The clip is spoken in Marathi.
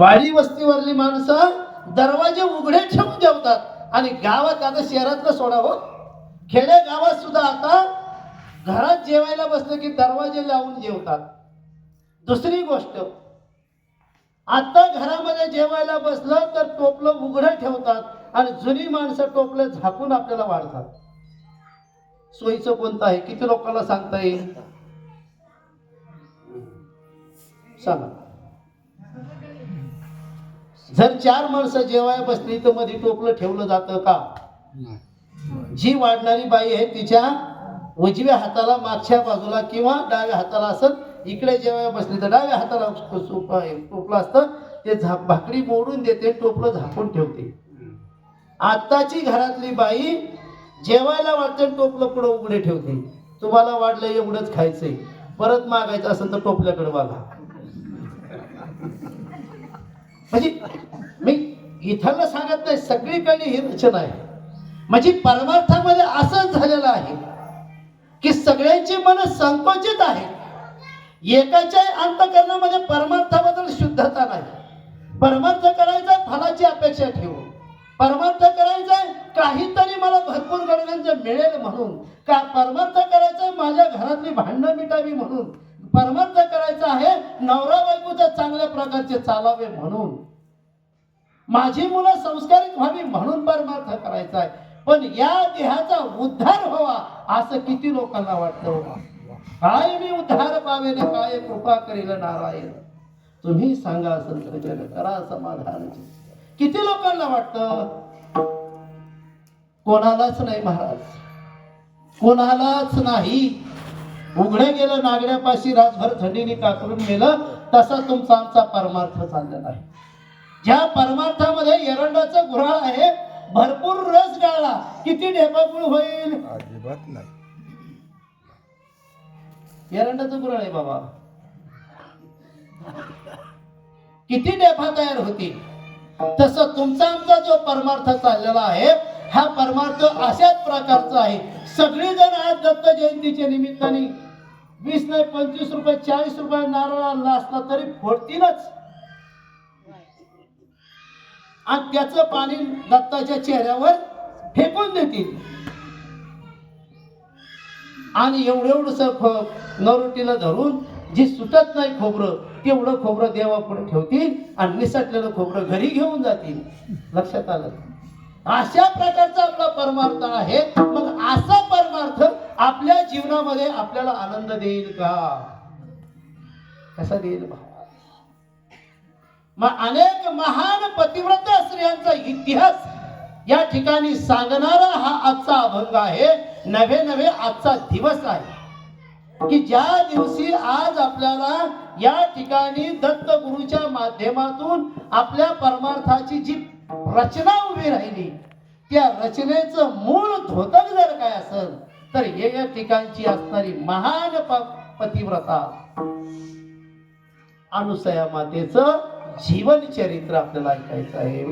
वाडी वस्तीवरली माणसं दरवाजे उघडे ठेवून जेवतात. आणि गावात आता शहरातलं सोडावं हो. खेडे गावात सुद्धा आता घरात जेवायला बसलं की दरवाजे लावून जेवतात. दुसरी गोष्ट आता घरामध्ये जेवायला बसलं तर टोपलं उघडं ठेवतात आणि जुनी माणसं टोपलं झाकून आपल्याला वाढतात. सोयीचं कोणतं आहे? किती लोकांना सांगता येईल? सांगा. जर चार माणसं जेवाय बसली तर मध्ये टोपलं ठेवलं जातं का? जी वाढणारी बाई आहे तिच्या उजव्या हाताला मागच्या बाजूला किंवा डाव्या हाताला असत इकडे जेव्हा बसली तर डाव्या हाताला टोपलं असतं. ते झाप भाकरी मोडून देते टोपलं झाकून ठेवते. आत्ताची घरातली बाई जेवायला वाटते टोपलं पुढं उघडे ठेवते. तुम्हाला वाटलं एवढंच खायचंय. परत मागायचं असेल तर टोपल्याकडे बघा म्हणजे मी इथं सांगत नाही सगळीकडे ही रचना आहे. म्हणजे परमार्थामध्ये असंच झालेलं आहे की सगळ्यांची मन संकोचित आहे एकाच्या अंतकरणामध्ये परमार्थाबद्दल शुद्धता नाही. परमार्थ करायचा फलाची अपेक्षा ठेवू परमार्थ करायचा काहीतरी मला भरपूर गडगंज मिळेल म्हणून. का परमार्थ करायचं माझ्या घरातली भांडणं मिटावी म्हणून? परमर्थ करायचा आहे नवरा बायकोच्या चांगल्या प्रकारचे चालावे म्हणून. माझी मुलं संस्कारित व्हावी म्हणून परमार्थ करायचा आहे. पण या देहाचा उद्धार व्हावा असं किती लोकांना वाटतं हो. काय मी उद्धार पावेल काय कृपा करील नारायण? तुम्ही सांगा संत करा समाधान. किती लोकांना वाटतं? कोणालाच नाही महाराज. कोणालाच नाही. उघडे गेलं नागड्यापाशी रातभर थंडीने काकरून गेलं तसा तुमचा आमचा परमार्थ चाललेला आहे. ज्या परमार्थामध्ये एरंडाचा गुऱ्हाळ आहे भरपूर रस गाळला किती ढेपापूळ होईल? अजिबात नाही. एरंडाचं गुऱ्हाळ आहे बाबा. किती डेफा तयार होतील? तसं तुमचा आमचा जो परमार्थ चाललेला आहे हा परमार्थ अशाच प्रकारचा आहे. सगळेजण आज दत्त जयंतीच्या निमित्ताने वीस नाही पंचवीस रुपये चाळीस रुपये नारळ आणला असला तरी फोडतीलच. आणि त्याच पाणी दत्ताच्या चेहऱ्यावर फेकून देतील. आणि एवढं एवढं नरोटीला धरून जी सुटत नाही खोबरं तेवढं खोबरं देवापुढे ठेवतील आणि निसटलेलं खोबरं घरी घेऊन जातील. लक्षात आलं? अशा प्रकारचा आपला परमार्थ आहे. मग असा परमार्थ आपल्या जीवनामध्ये आपल्याला आनंद देईल का? कसा देईल बा? मग अनेक महान पतिव्रता स्त्रियांचा इतिहास या ठिकाणी सांगणारा हा आजचा अभंग आहे. नवे नवे आजचा दिवस आहे. की ज्या दिवशी आज आपल्याला या ठिकाणी दत्त गुरुच्या माध्यमातून आपल्या परमार्थाची जी रचना उभी राहिली त्या रचनेचं मूळ धोतक जर काय असेल तर हे या ठिकाणची असणारी महान पतिव्रता. अनुसया मातेचं जीवन चरित्र आपल्याला ऐकायचं आहे.